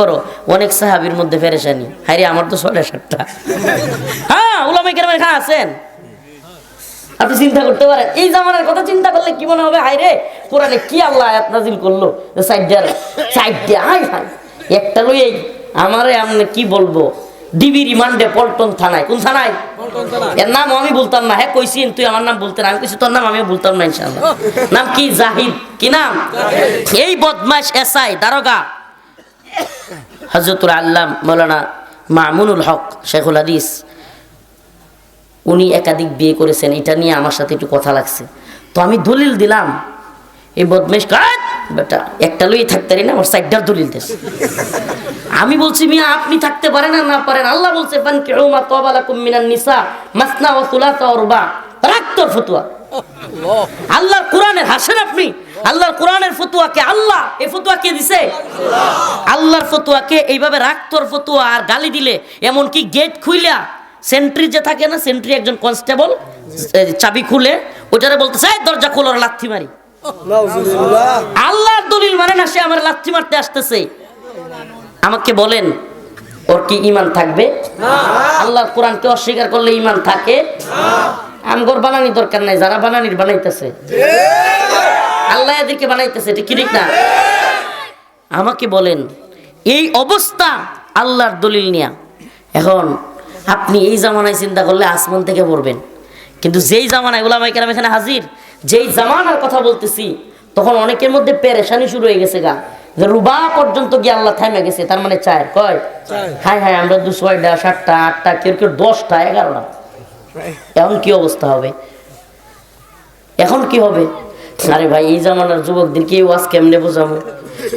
করো অনেক সাহাবির মধ্যে ফেরেশানি। হাইরে আমার তো ছয়টা সাতটা। হ্যাঁ উলামাই কেরাম এখানে আছেন? আপনি চিন্তা করতে পারেন এই জামানার কথা চিন্তা করলে কি মনে হবে? হাই রে কোরআনে কি আল্লাহ আয়াত নাজিল করল? সাইডার সাইডে হাই হাই একটা লই আমারে কি বলব? ডিবি রিমান্ডে পল্টন থানায়। কোন থানায়? এর নাম আমি বলতাম না। হ্যাঁ কইছিন তুই আমার নাম বলতে না। আমি কইছি তোর নাম আমি বলতাম না ইনশাআল্লাহ। নাম কি? জাহিদ। কি নাম? এই বদমাশ এসআই দারোগা। হজরতুল আল্লাম মৌলানা মামুনুল হক শেখুল হাদিস উনি একাধিক বিয়ে করেছেন এটা নিয়ে আমার সাথে একটু কথা লাগছে। তো আমি দলিল দিলাম এই বদমেশ কাট বেটা একটা লই থাকতে পারি না আমার সাইডটার দলিল দেশ আমি বলছি মিয়া আপনি থাকতে পারেন আর না পারেন? আল্লাহ বলছে পান কেউমা তবালাকুম মিনান নিসা মাসনা ওয়া সুলাসা ওয়া রুবা। রাক্তর ফতুয়া। আল্লাহর কোরআনের হাসেন আপনি? আল্লাহর কোরআনের ফতুয়াকে আল্লাহ এই ফতুয়া কে দিছে? আল্লাহর ফতুয়াকে এইভাবে রাক্তর ফতুয়া আর গালি দিলে এমন কি গেট খুইলা সেন্ট্রি যে থাকে না সেন্ট্রি একজন কনস্টেবল চাবি খুলে ওটারে বলতেছে, "এই দরজা খোলো, ওরা লাথি মারি। আল্লাহর দলিল মানে না, সে আমার লাথি মারতে আসতেছে। আমাকে বলেন, ওর কি ইমান থাকবে? আল্লাহর কোরআনকে অস্বীকার করলে ইমান থাকে। আমগর বানানি দরকার নাই, যারা বানানির বানাইতেছে। আল্লাহ এদেরকে বানাইতেছে এটা কি ঠিক না? আমাকে বলেন এই অবস্থা আল্লাহর দলিল নিয়া। এখন আপনি এই জামানায় চিন্তা করলে আসমান থেকে পড়বেন। কিন্তু যেই জামানায় ওলামাই কেরাম এখানে হাজির যেই জামানার কথা বলতেছি তখন অনেকের মধ্যে পেরেশানি শুরু হয়ে গেছে গা। যে রুবা পর্যন্ত গিয়ে আল্লাহ থামে গেছে তার মানে চায় কয়? হ্যাঁ হ্যাঁ আমরা দু ছয়টা সাতটা আটটা কেউ কেউ দশটা এগারোটা। এখন কি অবস্থা হবে? এখন কি হবে? আরে ভাই এই জামানার যুবকদেরকে এই ওয়াজ কেমনে বোঝাবো?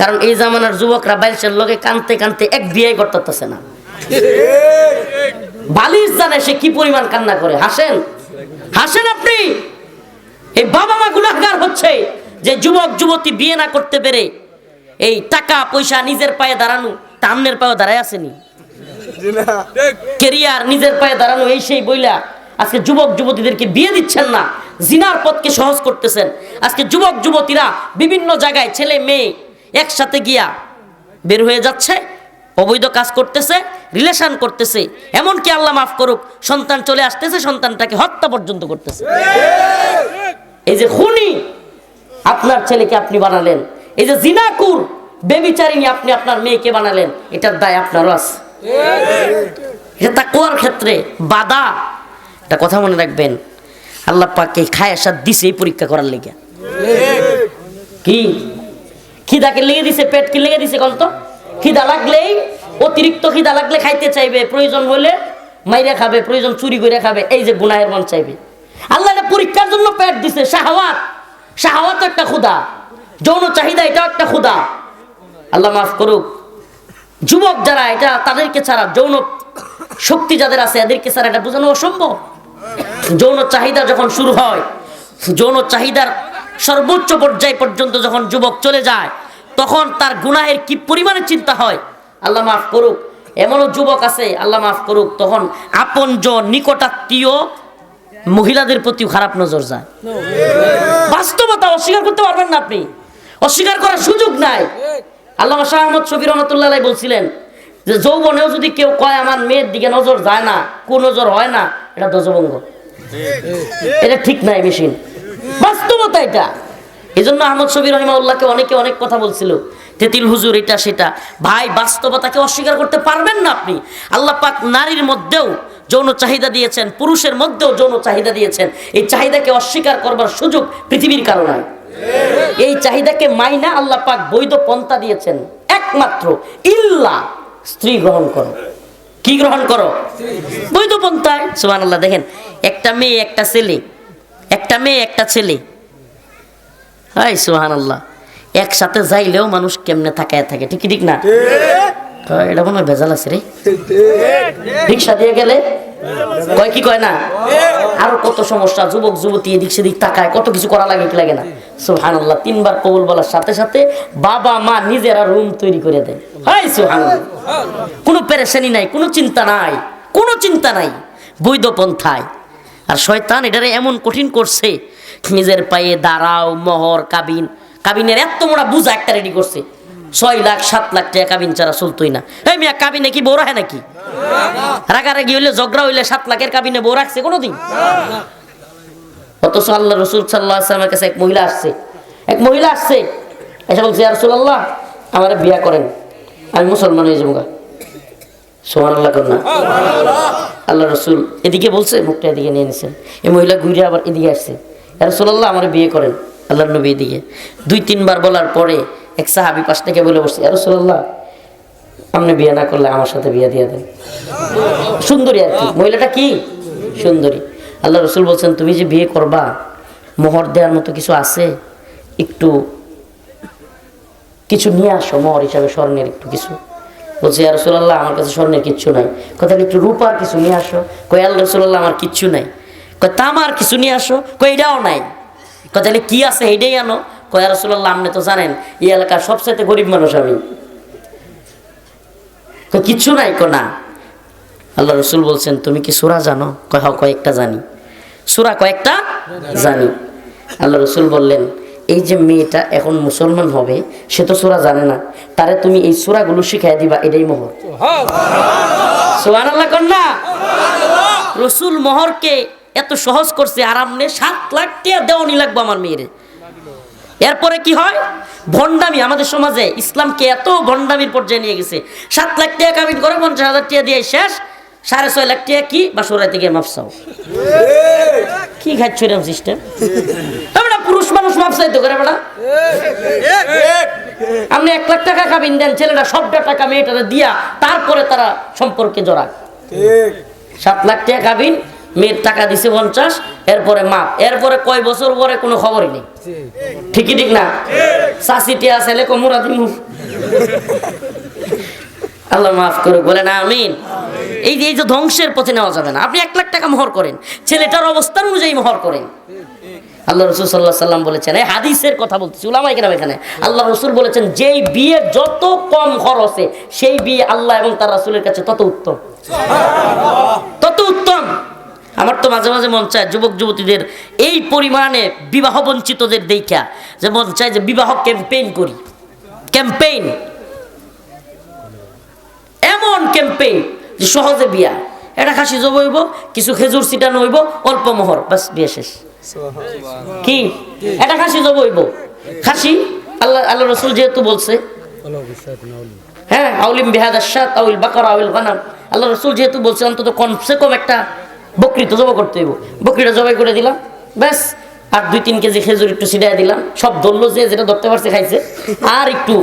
কারণ এই জামানার যুবকরা বাইশের লোকে কানতে কানতে এক বিয়ে করতেছে না। বালিশ জানে সে কি পরিমাণ কান্না করে। হাসেন? হাসেন আপনি? এই বাবা মা গুণাগার হচ্ছে যে যুবক যুবতী বিয়ে না করতে পেরে এই টাকা পয়সা নিজের পায়ে দাঁড়ানো তামনের পায়ে দাঁড়ায় আসেনি। কেরিয়ার নিজের পায়ে দাঁড়ানো এই সেই বইলা আজকে যুবক যুবতীদেরকে বিয়ে দিচ্ছেন না। জিনার পথকে সহজ করতেছেন। আজকে যুবক, যুবতীরা বিভিন্ন জায়গায় ছেলে, মেয়ে একসাথে গিয়া বের হয়ে যাচ্ছে, অবৈধ কাজ করতেছে রিলেশন করতেছে। এমনকি আল্লাহ মাফ করুক, সন্তান চলে আসতেছে, সন্তানটাকে হত্যা পর্যন্ত করতেছে। এই যে খুনি আপনার ছেলেকে আপনি বানালেন, এই যে জিনাকুর বেবিচারিনী আপনি আপনার মেয়েকে বানালেন, এটার দায় আপনারও আছে। এটা তাকুয়ার ক্ষেত্রে বাধা। একটা কথা মনে রাখবেন আল্লাহ পাককে খায় আসার দিছে এই পরীক্ষা করার লেগে। কি? খিদাকে লেগে দিছে পেট কি লেগে দিছে কন্ত খিদা লাগলেই অতিরিক্ত খিদা লাগলে খাইতে চাইবে, প্রয়োজন হলে মাইরে খাবে, প্রয়োজন চুরি করে খাবে, এই যে গুনাহের মন চাইবে। আল্লাহ পরীক্ষার জন্য পেট দিছে, শাহওয়াত। শাহওয়াত একটা ক্ষুদা যৌন চাহিদা এটাও একটা ক্ষুদা আল্লাহ মাফ করুক। যুবক যারা, এটা তাদেরকে ছাড়া যৌন শক্তি যাদের আছে, এদেরকে ছাড়া এটা বোঝানো অসম্ভব। যৌন চাহিদা যখন শুরু হয়, যৌন চাহিদার সর্বোচ্চ পর্যায় পর্যন্ত যখন যুবক চলে যায়, তখন তার গুনাহের কি পরিমাণে চিন্তা হয়? আল্লাহ মাফ করুক, এমনও যুবক আছে, আল্লাহ মাফ করুক, তখন আপন নিকটাত্মীয় মহিলাদের প্রতিও খারাপ নজর যায়। বাস্তবতা অস্বীকার করতে পারবেন না আপনি। অস্বীকার করার সুযোগ নাই। আল্লাহ শাহ আহমদ শফির রহমতুল্লাহ বলছিলেন যে যৌবনেও যদি কেউ কয়, আমার মেয়ের দিকে নজর যায় না কু নজর হয় না, এটা দজভঙ্গ এটা ঠিক নাই মেশিন। বাস্তবতা এটা। এই জন্য আহমদ শফির রহিমাউল্লাহকে অনেকে অনেক কথা বলছিল, তেতিল হুজুর এটা সেটা। ভাই, বাস্তবতাকে অস্বীকার করতে পারবেন না আপনি। আল্লাহ পাক নারীর মধ্যেও যৌন চাহিদা দিয়েছেন, পুরুষের মধ্যেও যৌন চাহিদা দিয়েছেন। এই চাহিদাকে অস্বীকার করবার সুযোগ পৃথিবীর কারণে এই চাহিদাকে মাইনা আল্লাহ পাক বৈধ পন্থা দিয়েছেন। একমাত্র ইল্লা স্ত্রী গ্রহণ করো। কি গ্রহণ করো? বৈধ পন্থায়। আল্লাহ দেখেন একটা মেয়ে একটা ছেলে। একটা মেয়ে একটা ছেলে। হাই সুহান আল্লাহ একসাথে যাইলেও মানুষ কেমনে থাকায় থাকে ঠিক ঠিক না? এটা হয় ভেজাল আছে রে। রিক্সা দিয়ে গেলে কয় কি কয় না? আরও কত সমস্যা যুবক যুবতী এদিক সেদিক তাকায় কত কিছু করা লাগে কি লাগে না? সুহান আল্লাহ তিনবার কবুল বলার সাথে সাথে বাবা মা নিজেরা রুম তৈরি করে দেয়। হাই সুহান কোনো পেরেশানি নাই কোনো চিন্তা নাই কোনো চিন্তা নাই। বৈধ পন্থায়। আর শয়তান এটারে এমন কঠিন করছে, নিজের পায়ে দাঁড়াও, মহর, কাবিন। কাবিনের এত মোড়া বুঝা একটা রেডি করছে। ছয় লাখ, সাত লাখ টাকা কাবিন ছাড়া চলতোই না। এই মিয়া, কাবিনে কি বউ রাখে নাকি? রাগারাগি হইলে, ঝগড়া হইলে সাত লাখের কাবিনে বউ রাখছে কোনোদিন? অথচ আল্লাহ রসুল সাল্লাহ আসলামের কাছে এক মহিলা আসছে। এক মহিলা আসছে, এসে বলছে রসুল আল্লাহ আমার বিয়া করেন। আমি মুসলমান হয়ে যাব আল্লাহ না। আল্লাহ রসুল এদিকে বলছে মুখটা এদিকে নিয়ে নিছেন এই মহিলা ঘুরে আবার এদিকে আসছে। রসুল্লাহ আমার বিয়ে করেন আল্লাহ নবী এদিকে। দুই তিনবার বলার পরে এক সাহাবি পাশ থেকে বলে বসছে রসুল্লাহ আপনি বিয়ে না করলে আমার সাথে বিয়ে দিয়ে দেন। সুন্দরী আর কি। মহিলাটা কি? সুন্দরী। আল্লাহ রসুল বলছেন তুমি যে বিয়ে করবা মোহর দেওয়ার মতো কিছু আছে? একটু কিছু নিয়ে আসো মোহর হিসাবে স্বর্ণের একটু কিছু। বলছি আর রসুল্লাহ আমার কাছে স্বর্ণের কিচ্ছু নাই। কথা একটু রূপার কিছু নিয়ে আসো। কই আল্লাহ রসুল্লাহ আমার কিচ্ছু নাই। কয়, তামার কিছু নিয়ে আসো? কই এটাও নাই। তাহলে কি আছে এইটাই আনো। কয় আর রসুল্লাহ আপনি তো জানেন, এই এলাকার সবচাইতে গরিব মানুষ আমি। কয়, কিচ্ছু নাই? কো না। আল্লাহ রসুল বলছেন, তুমি কি সুরা জানো? কয় হাও কয়েকটা জানি। সুরা কয়েকটা জানি। আল্লাহ রসুল বললেন এই যে মেয়েটা এখন মুসলমান হবে সে তো সুরা জানে না। তারে তুমি এই সুরাগুলো শিখাই দিবা এটাই মোহর। সোহান আল্লাহ কন্যা রসুল মোহরকে এত সহজ করছে আরামনে সাত লাখ টিয়া দেওয়ানি লাগবো আমার মেয়ের। এরপরে কি হয়? ভণ্ডামি আমাদের সমাজে ইসলামকে এত ভণ্ডামির পর্যায়ে নিয়ে গেছে। সাত লাখ টিয়া কামিন করে পঞ্চাশ হাজার টাকা দিয়ে শেষ। সাড়ে ছয় লাখ টিয়া কি? বা সরাই থেকে মাপসাও কি খাচ্ছ এরকম সিস্টেম পুরুষ মানুষ তো করে বেড়া আপনি এক লাখ টাকা কাবিন দেন ছেলেটা সবটা টাকা মেয়েটারে দিয়া তারপরে তারা সম্পর্কে জড়া সাত লাখ টাকা কাবিন মেয়ের টাকা দিছে পঞ্চাশ এরপরে মাপ। এরপরে কয় বছর পরে কোনো খবরই নেই। ঠিকই ঠিক না? চাষি টিয়া ছেলে কমরা দিমু আল্লাহ মাফ করে বলে না আমিন। এই যে এই যে ধ্বংসের পথে নেওয়া যাবে না। আপনি এক লাখ টাকা মোহর করেন, ছেলেটার অবস্থান অনুযায়ী মোহর করেন। আল্লাহ রসুল সাল্লাহ সাল্লাম বলেছেন, এই হাদিসের কথা বলতেছি উলামাই কেন এখানে। আল্লাহ রসুল বলেছেন, যেই বিয়ে যত কম খরচে সেই বিয়ে আল্লাহ এবং তার রাসুলের কাছে তত উত্তম। তত উত্তম। আমার তো মাঝে মাঝে মন চায় যুবক যুবতীদের এই পরিমাণে বিবাহ বঞ্চিতদের দেখা যে মন চায় যে বিবাহ ক্যাম্পেইন করি। ক্যাম্পেইন। ক্যাম্পেইন যে সহজে বিয়া। এটা খাসি জব হইব কিছু খেজুর ছিটানো হইব অল্প মোহর বাস বিয়ে শেষ। কি? এটা খাসি জব হইব। খাসি? আল্লাহ আল্লাহ রসুল যেহেতু বলছে। হ্যাঁ আউলিম বিহাদ আশাত আউল বাকার আউল গানাম। আল্লাহ রসুল যেহেতু বলছে অন্তত কমসে কম একটা বকরি তো জবা করতে হইব। বকরিটা জবাই করে দিলাম ব্যাস। আর দুই তিন কেজি খেজুর একটু ছিটাই দিলাম। সব ধরলো যে যেটা ধরতে পারছে খাইছে। আর একটু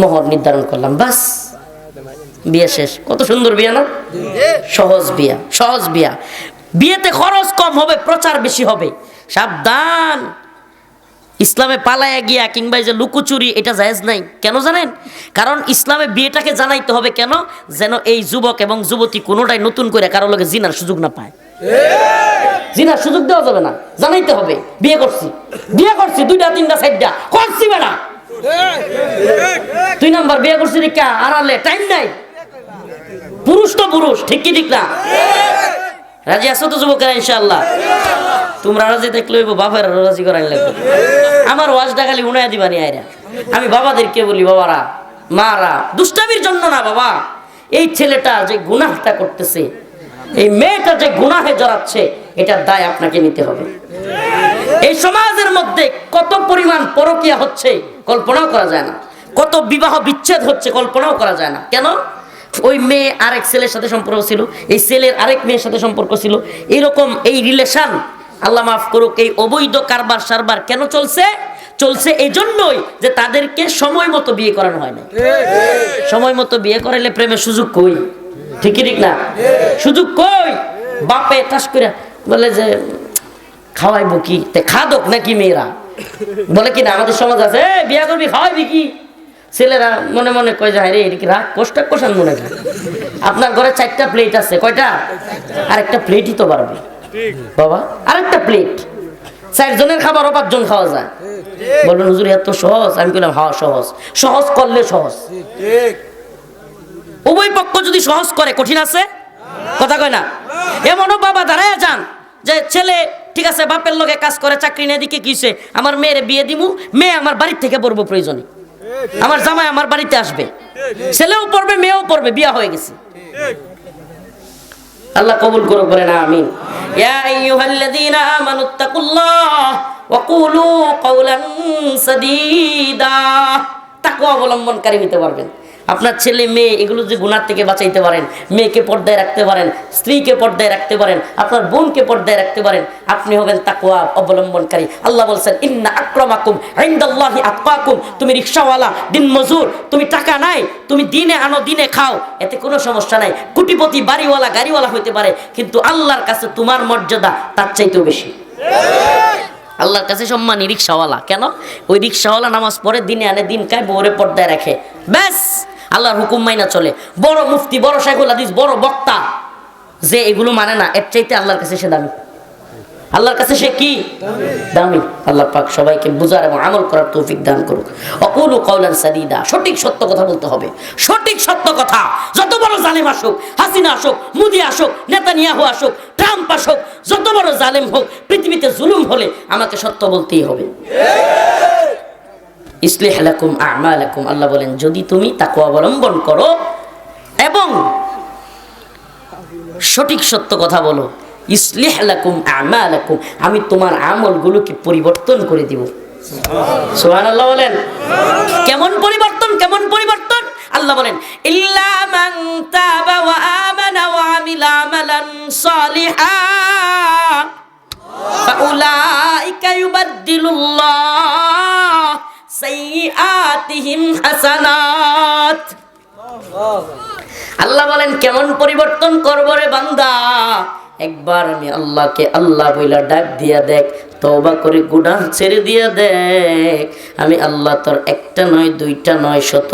মোহর নির্ধারণ করলাম বাস বিয়ে শেষ। কত সুন্দর বিয়ে না? সহজ বিয়া সহজ বিয়া। বিয়েতে খরচ কম হবে প্রচার বেশি হবে। সাবধান। ইসলামে পালায়া গিয়া কিংবা এই যে লুকোচুরি এটা জায়েজ নাই। কেন জানেন? কারণ ইসলামে বিয়েটাকে জানাইতে হবে কেন? যেন এই যুবক এবং যুবতী কোনোটাই নতুন করে কারও লোকে জিনার সুযোগ না পায়। জিনার সুযোগ দেওয়া যাবে না। জানাইতে হবে বিয়ে করছি। বিয়ে করছি দুইটা তিনটা চারটা। করছি বেড়া। দুই নাম্বার বিয়ে করছি রিকা আড়ালে। টাইম নাই। পুরুষ তো পুরুষ ঠিক কি ঠিক না? রাজি আছো তো যুবকেরা ইনশাল্লাহ তোমরা রাজি দেখলে হইব বাপের রাজি করাই লাগবে। আমার ওয়াজটা খালি উনায় দিবানি আইরা। আমি বাবাদেরকে বলি বাবারা মারা দুষ্টামির জন্য না বাবা। এই ছেলেটা যে গুনাহটা করতেছে এই মেয়েটা যে গুনাহে জড়াচ্ছে এটার দায় আপনাকে নিতে হবে। এই সমাজের মধ্যে কত পরিমাণ পরকিয়া হচ্ছে কল্পনাও করা যায় না। কত বিবাহ বিচ্ছেদ হচ্ছে কল্পনাও করা যায় না। কেন? ওই মেয়ে আরেক ছেলের সাথে সম্পর্ক ছিল এই ছেলের আরেক মেয়ের সাথে সম্পর্ক ছিল। এরকম এই রিলেশন আল্লাহ মাফ করুক এই অবৈধ কারবার সারবার কেন চলছে? চলছে এই জন্যই যে তাদেরকে সময় মতো বিয়ে করানো হয় না সময় মতো বিয়ে করাইলে প্রেমের সুযোগ কই? ঠিকই ঠিক না? সুযোগ কই? বাপে তাস করে বলে যে খাওয়াইবো কি? খাদক নাকি মেয়েরা? বলে কি না আমাদের সমাজ আছে? "এ, বিয়া করবি খাওয়াইবি কি? ছেলেরা মনে মনে কয় যায় রে এটা কি রাগ কষ্ট কোষান মনে হয় আপনার ঘরে চারটা প্লেট আছে, কয়টা? আরেকটা প্লেটই তো বাড়বে বাবা, আরেকটা প্লেট চারজনের খাবার পাঁচজন খাওয়া যায়। বলবেন, হুজুর, এত সহজ? আমি বললাম হওয়া সহজ। সহজ করলে সহজ। উভয় পক্ষ যদি সহজ করে, কঠিন আছে? কথা কয় না? এমনও বাবা দাঁড়ায় যান যে, ছেলে, ঠিক আছে, বাপের লগে কাজ করে, চাকরি নেই দিকে কিছে আমার মেয়ের বিয়ে দিমু, মেয়ে আমার বাড়ির থেকে পড়ব প্রয়োজনে। আমার জামাই আমার বাড়িতে আসবে। ছেলেও পড়বে, মেয়েও পড়বে, বিয়া হয়ে গেছে। আল্লাহ কবুল করো করে না আমিন। ইয়া আইয়ুহাল্লাযীনা আমানুত্তাকুল্লাহ ওয়া কুলু কাওলান সাদীদা। তাকওয়া অবলম্বনকারী হতে পারবেন। আপনার ছেলে, মেয়ে, এগুলো যে গুনার থেকে বাঁচাইতে পারেন, মেয়েকে পর্দায় রাখতে পারেন, স্ত্রীকে পর্দায় রাখতে পারেন, আপনার বোনকে পর্দায় রাখতে পারেন, আপনি হবেন তাকওয়া অবলম্বনকারী। আল্লাহ বলছেন, ইন্না আক্রমাকুম ইনদাল্লাহি আতকাকুম। তুমি রিকশাওয়ালা দিন মজুর তুমি টাকা নাই, তুমি দিনে আনো, দিনে খাও। এতে কোনো সমস্যা নাই। কোটিপতি, বাড়িওয়ালা, গাড়িওয়ালা হইতে পারে, কিন্তু আল্লাহর কাছে তোমার মর্যাদা তার চাইতেও বেশি। আল্লাহর কাছে সম্মানী রিক্সাওয়ালা। কেন? ওই রিক্সাওয়ালা নামাজ পড়ে, দিনে আনে, দিন খায়, বউরে পর্দায় রাখে। ব্যাস! আল্লাহর হুকুম মাইনা চলে। বড় মুফতি, বড় শাইখুল হাদিস, বড় বক্তা, যে এগুলো মানে না, এর চাইতে আল্লাহর কাছে সে দামি। আল্লাহর কাছে সে কি? দামি। আল্লাহ পাক সবাইকে বুঝার এবং আমল করার তৌফিক দান করুক। অকুলু কওলান সাদিদা, সঠিক সত্য কথা বলতে হবে। সঠিক সত্য কথা। যত বড় জালেম আসুক, হাসিনা আসুক, মুদি আসুক, নেতানিয়াহু আসুক, ট্রাম্প আসুক, যত বড় জালেম হোক, পৃথিবীতে জুলুম হলে আমাকে সত্য বলতেই হবে। আল্লাহ বলেন, যদি তুমি তাকে অবলম্বন করো এবং সঠিক সত্য কথা বলো আমি তোমার আমলগুলোকে পরিবর্তন করে দিব। সোহান আল্লাহ বলেন। কেমন পরিবর্তন কেমন পরিবর্তন? আল্লাহ বলেন, ইল্লা মান তাবা ওয়া আমানা ওয়া আমিলা আমালান সালিহা, ফাউলাইকা আল্লাহ বলেন, কেমন পরিবর্তন করব রে বান্দা? একবার আমি আল্লাহকে আল্লাহ বইলা ডাক দিয়া দেখ তবা করে গুডা ছেড়ে দিয়া দেখ। আমি আল্লাহ তোর একটা নয়, দুইটা নয়, শত